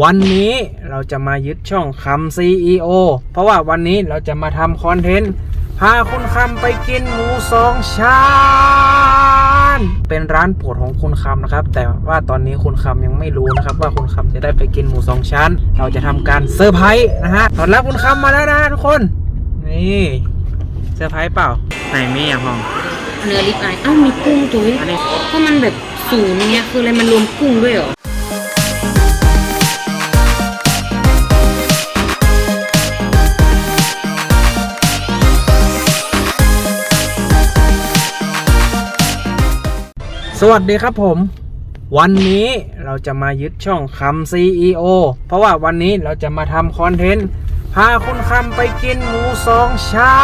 วันนี้เราจะมายึดช่องคำ CEO เพราะว่าวันนี้เราจะมาทำคอนเทนต์พาคุณคำไปกินหมูสองชั้นเป็นร้านโปรดของคุณคำนะครับ แต่ว่าตอนนี้คุณคำยังไม่รู้นะครับ ว่าคุณคำจะได้ไปกินหมูสองชั้น เราจะทำการเซอร์ไพรส์นะฮะตอนรับคุณคำมาแล้วนะทุกคน นี่เซอร์ไพรส์เปล่าไหนมีอย่างห้องเนื้อลิปอายอ้าวมีกุ้งตัวอันนี้ก็มันแบบศูนย์เนี่ยคืออะไรมันรวมกุ้งด้วยเหรอ สวัสดีครับผม วันนี้เราจะมายึดช่องคำ CEO เพราะว่าวันนี้เราจะมาทำคอนเทนต์ พาคุณคำไปกินหมูสองชั้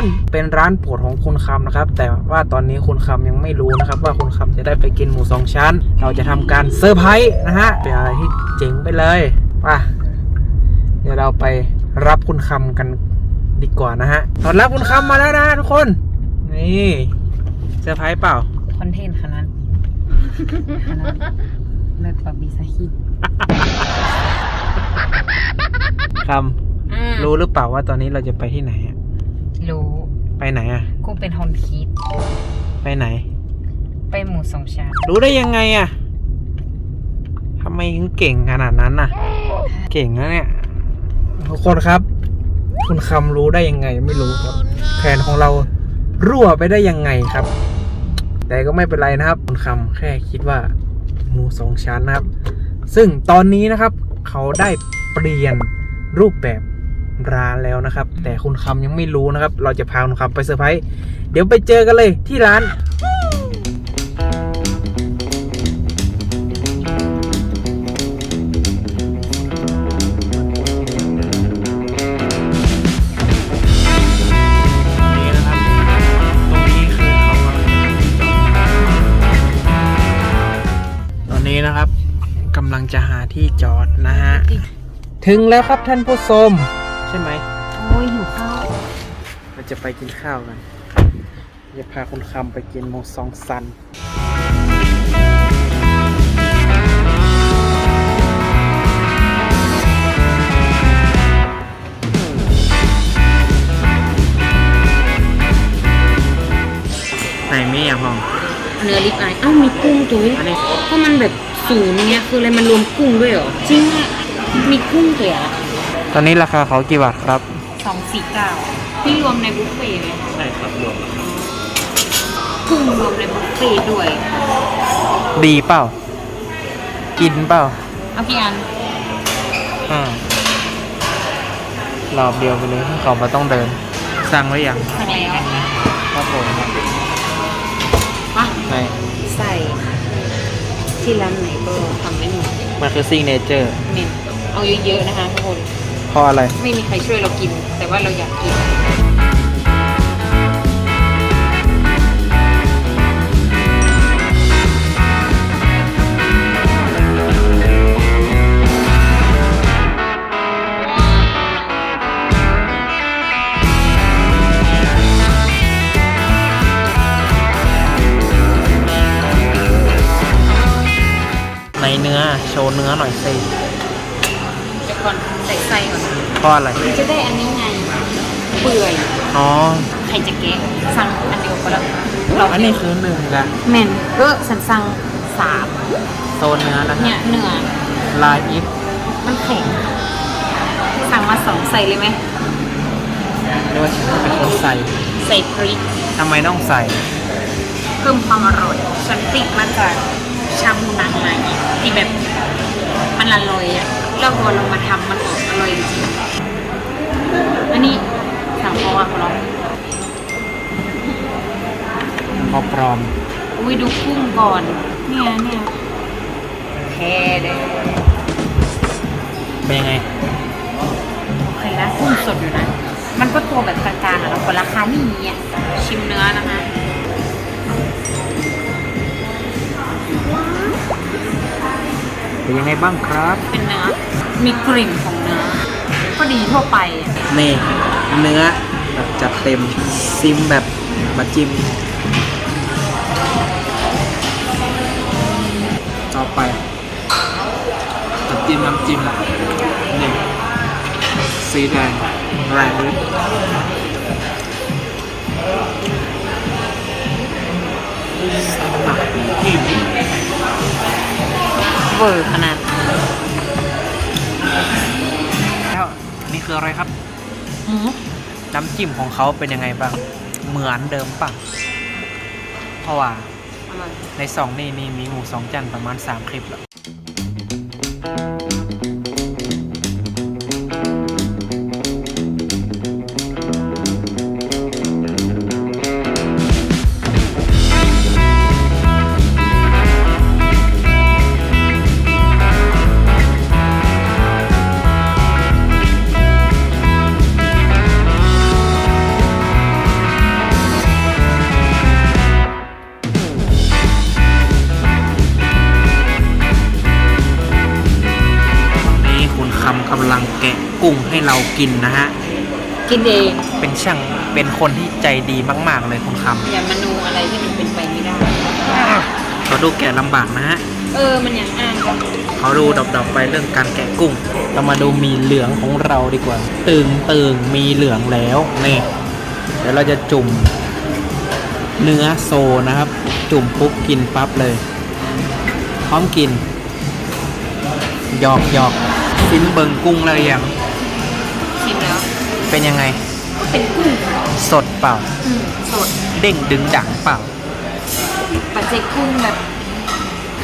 นเป็นร้านโปรดของคุณคำนะครับ แต่ว่าตอนนี้คุณคำยังไม่รู้นะครับ ว่าคุณคำจะได้ไปกินหมูสองชั้น เราจะทำการเซอร์ไพรส์นะฮะเป็นอะไรที่เจ๋งไปเลยป่ะเดี๋ยวเราไปรับคุณคำกันดีกว่านะฮะตอนรับคุณคำมาแล้วนะทุกคน นี่เซอร์ไพรส์เปล่า คอนเทนต์ขนาดขนาดแบบปาบิซาฮิคำรู้หรือเปล่าว่าตอนนี้เราจะไปที่ไหนอะรู้ ไปไหนอะกูเป็นฮอนคิด ไปไหน ไปหมูสองชั้นรู้ได้ยังไงอะทำไมถึงเก่งขนาดนั้นน่ะ เก่งนะเนี่ยทุกคนครับ คุณคำรู้ได้ยังไง ไม่รู้ครับ แผนของเรารั่วไปได้ยังไงครับ แต่ก็ไม่เป็นไรนะครับคุณคำแค่คิดว่ามูสองชั้นนะครับ ซึ่งตอนนี้นะครับเขาได้เปลี่ยนรูปแบบร้านแล้วนะครับ แต่คุณคำยังไม่รู้นะครับ เราจะพาคุณคำไปเซอร์ไพรส์เดี๋ยวไปเจอกันเลยที่ร้านำลังจะหาที่จอดนะฮะ ถึงแล้วครับท่านผู้ชมใช่ไหม โอ้ยหิวข้าวเราจะไปกินข้าวกันจะพาคุณคำไปกินโมซองซัน ไหนมีอย่างห้อง เนื้อลิปอายอ้าวมีกุ้งตัวอันนี้ก็มันแบบ ศูนย์เนี่ยคืออะไรมันรวมกุ้งด้วยเหรอจริงอะมีกุ้งตัวตอนนี้ราคาเขากี่บาทครับ สองสี่เก้าพี่รวมในบุฟเฟ่ต์ไหมใช่ครับรวมกุ้งรวมในบุฟเฟ่ต์ด้วย ดีเปล่า กินเปล่าเอากี่อันอืมรอบเดียวไปเลยเขามาต้องเดิน สั่งไว้ยังสั่งแล้วครับผมอะในใส่ ที่ร้านไหนก็ทำไม่หมดมันคือซิงเนเจอร์เน้นเอาเยอะๆนะคะทุกคนเพราะอะไร ไม่มีใครช่วยเรากิน แต่ว่าเราอยากกิน เนื้อ โชว์เนื้อหน่อยสิเดี๋ยวก่อนใส่ไส้ก่อนเพราะอะไร มันจะได้อันนี้ไง เปื่อยอ๋อ ใครจะแกะสั่งอันเดียวก็แล้วเราอันนี้คือหนึ่งละแมนเออสันสั่งสามโซนเนื้อนะเนี่ยเนื้อลายอิฟมันแข็งสั่งมาสองใส่เลยไหมเรียกว่าฉันเป็นคนใส่ใส่พริก ทำไมต้องใส่ เพิ่มความอร่อยฉันติดมาจาก ชาบูนังมาที่แบบมันละลอยอะแล้วพอเรามาทำมันออกอร่อยจริงอันนี้สั่งพราะว่าเขาลอพอปลอมอุ้ยดูกุ้งก่อน เนี่ยเนี่ยแค่เด้เป็นยังไงโอเคนะกุ้งสดอยู่นะ มันก็ตัวแบบกลางๆอะแล้วก็ราคานี่อะชิมเนื้อนะคะ เป็นยังไงบ้างครับ เป็นเนื้อ มีกลิ่นของเนื้อ ก็ดีทั่วไปอะนี่เนื้อแบบจัดเต็มซิมแบบมาจิ้มต่อไปจิ้มน้ำจิ้มนี่สีแดงแรงเลยตักจิ้ม เวอร์ขนาดแล้วนี่คืออะไรครับหมูน้ำจิ้มของเขาเป็นยังไงบ้าง เหมือนเดิมป่ะเพราะว่าอร่อยในสองนี่นี่มีหมูสองจานประมาณ3คลิปแล้วำกำลังแกะกุ้งให้เรากินนะฮะ กินเองเป็นช่างเป็นคนที่ใจดีมาก ๆ เลยคุณคอย่ามานูอะไรที่มันเป็นไปไม่ได้ำเขาดูแกะลำบากนะฮะเออมันยังอ้างกันเขาดูดอกๆไปเรื่องการแกะกุ้ง เรามาดูมีเหลืองของเราดีกว่า ตึงตึงมีเหลืองแล้วนี่เดี๋ยวเราจะจุ่ม เนื้อโซนะครับ จุ่มปุ๊บกินปั๊บเลย พร้อมกินหยอกหยอก ซิมเบิงกุ้งอะไรอย่างชิมแล้วเป็นยังไงก็เป็นกุ้งสดเปล่า อืมสดเด้งดึงดังเปล่า ปัจเจกกุ้งแบบ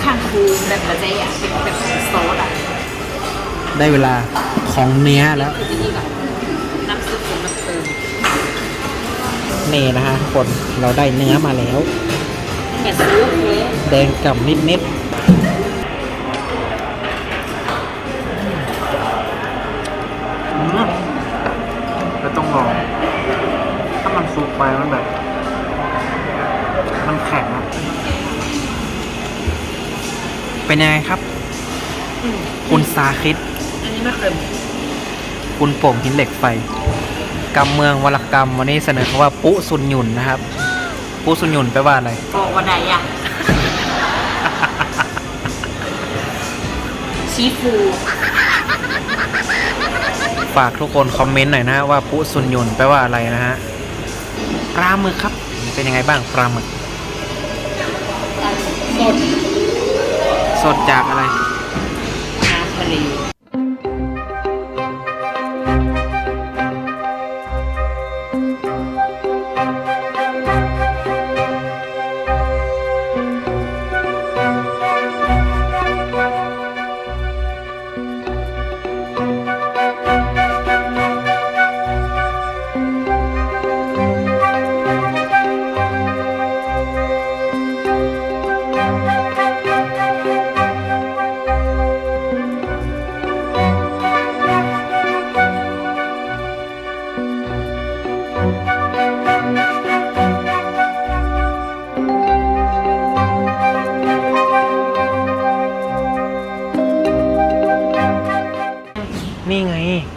ข้างคูแบบปัจเจกอะเป็นแบบซอสอะได้เวลาของเนื้อแล้ว คือที่นี่แบบน้ำซุปของมันเติมนี่นะฮะทุกคนเราได้เนื้อมาแล้วแกะซุปเลยแดงกำนิด ไปมันแบบ มันแข็งอะเป็นยังไงครับ อืมคุณซาคิด อันนี้ไม่เค็มคุณโป่งหินเหล็กไฟกำเมืองวรกรรม วันนี้เสนอคำว่าปุสุนหยุนนะครับ ปุสุนหยุนแปลว่าอะไร บอกว่าใดอะ ชีฟูฝากทุกคนคอมเมนต์หน่อยนะว่าปุสุนหยุนแปลว่าอะไรนะฮะ ปลาหมึกครับ เป็นยังไงบ้างปลาหมึก สด สดจากอะไร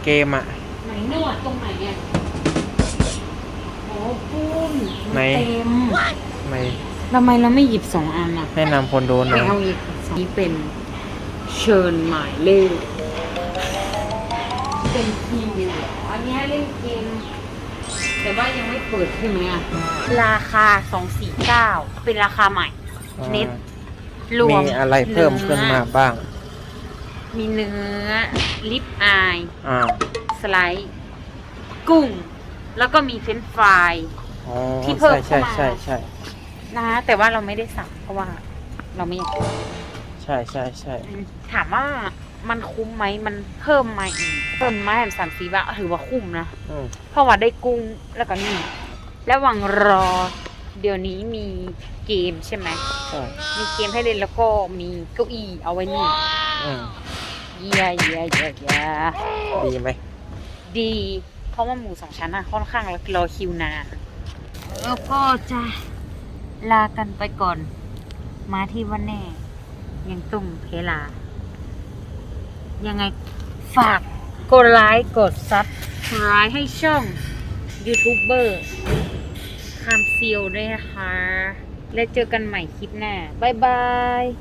กมอะไหนนวดตรงไหนเนี่ยโอ้ปุ้นไหน เต็มไม่ทำไมเราไม่หยิบสองอันอะแนะนำคนโดนหไม่นะเอาอีกสองนี้เป็นเชิญหมายเลขเป็นทีวีเหรออันนี้ให้เล่นเกมแต่ว่ายังไม่เปิดใช่ไหมอะราคา249เป็นราคาใหม่เน็ตรวมมีอะไรเพิ่มขึ้นมาบ้าง มีเนื้อ ลิปอาย อ่าสไลด์ กุ้ง แล้วก็มีเฟรนช์ฟราย อ๋อที่เพิ่มใช่เข้ามา ใช่ใช่นะแต่ว่าเราไม่ได้สั่งเพราะว่า เราไม่อยากใช่ใช่ใช่อืมถามว่ามันคุ้มไหมมันเพิ่มมาอีกเพิ่มมาแหมสามสีบาทถือว่าคุ้มนะ อืมเพราะว่าได้กุ้งแล้วก็นี่ระหว่างรอ เดี๋ยวนี้มีเกมใช่ไหม ใช่มีเกมให้เล่นแล้วก็มีเก้าอี้เอาไว้นี่ อืม เยียเยียเยียเยียดีไหม ดี เพราะว่าหมูสองชั้นอะค่อนข้างรอคิวนานแล้วก็จะลากันไปก่อน มาที่วันแน่ ยังตุ้มเพลา ยังไงฝากกดไลค์กดซับสไครต์ให้ช่องยูทูบเบอร์คามเซียวด้วยนะคะ และเจอกันใหม่คลิปหน้า บ๊ายบาย